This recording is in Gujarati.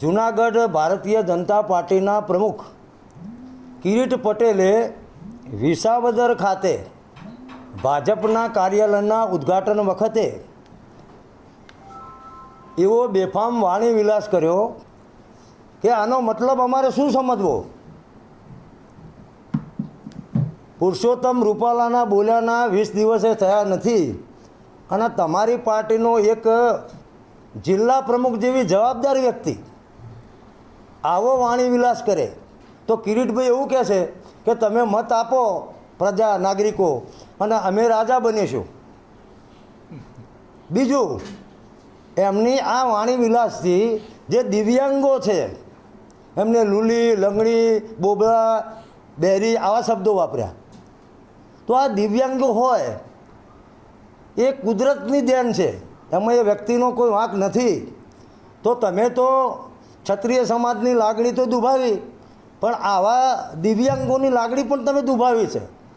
જુનાગઢ ભારતીય જનતા પાર્ટીના પ્રમુખ કિરીટ પટેલે વિસાવદર ખાતે ભાજપના કાર્યાલયના ઉદ્ઘાટન વખતે એવો બેફામ વાણી વિલાસ કર્યો કે આનો મતલબ અમારે શું સમજવો? પુરુષોત્તમ રૂપાલાના બોલ્યાના વીસ દિવસે થયા નથી અને તમારી પાર્ટીનો એક જિલ્લા પ્રમુખ જેવી જવાબદાર વ્યક્તિ આવો વાણી વિલાસ કરે. તો કિરીટભાઈ એવું કહે છે કે તમે મત આપો પ્રજા, નાગરિકો, અને અમે રાજા બનીશું. બીજું, એમની આ વાણી વિલાસથી જે દિવ્યાંગો છે, એમને લૂલી, લંગડી બોબળા બેરી આવા શબ્દો વાપર્યા. તો આ દિવ્યાંગો હોય, એ કુદરતની દેન છે. એમાં એ વ્યક્તિનો કોઈ વાંક નથી. તો તમે તો ક્ષત્રિય સમાજની લાગણી તો દુભાવી પણ આવા દિવ્યાંગોની લાગણી પણ તમે દુભાવી છે.